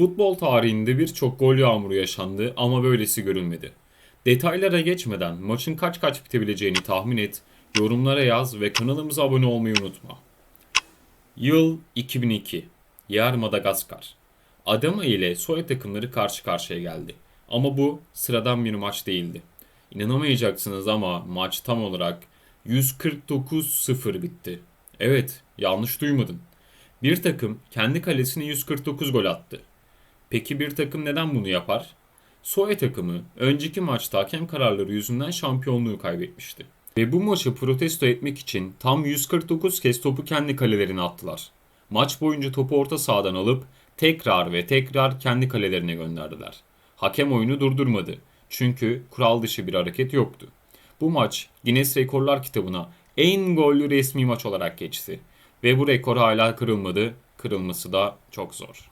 Futbol tarihinde birçok gol yağmuru yaşandı ama böylesi görülmedi. Detaylara geçmeden maçın kaç kaç bitebileceğini tahmin et, yorumlara yaz ve kanalımıza abone olmayı unutma. Yıl 2002. Yer Madagaskar. Adama ile Soya takımları karşı karşıya geldi. Ama bu sıradan bir maç değildi. İnanamayacaksınız ama maç tam olarak 149-0 bitti. Evet, yanlış duymadın. Bir takım kendi kalesine 149 gol attı. Peki bir takım neden bunu yapar? Soya takımı önceki maçta hakem kararları yüzünden şampiyonluğu kaybetmişti. Ve bu maçı protesto etmek için tam 149 kez topu kendi kalelerine attılar. Maç boyunca topu orta sahadan alıp tekrar ve tekrar kendi kalelerine gönderdiler. Hakem oyunu durdurmadı. Çünkü kural dışı bir hareket yoktu. Bu maç Guinness Rekorlar kitabına en gollü resmi maç olarak geçti. Ve bu rekor hala kırılmadı. Kırılması da çok zor.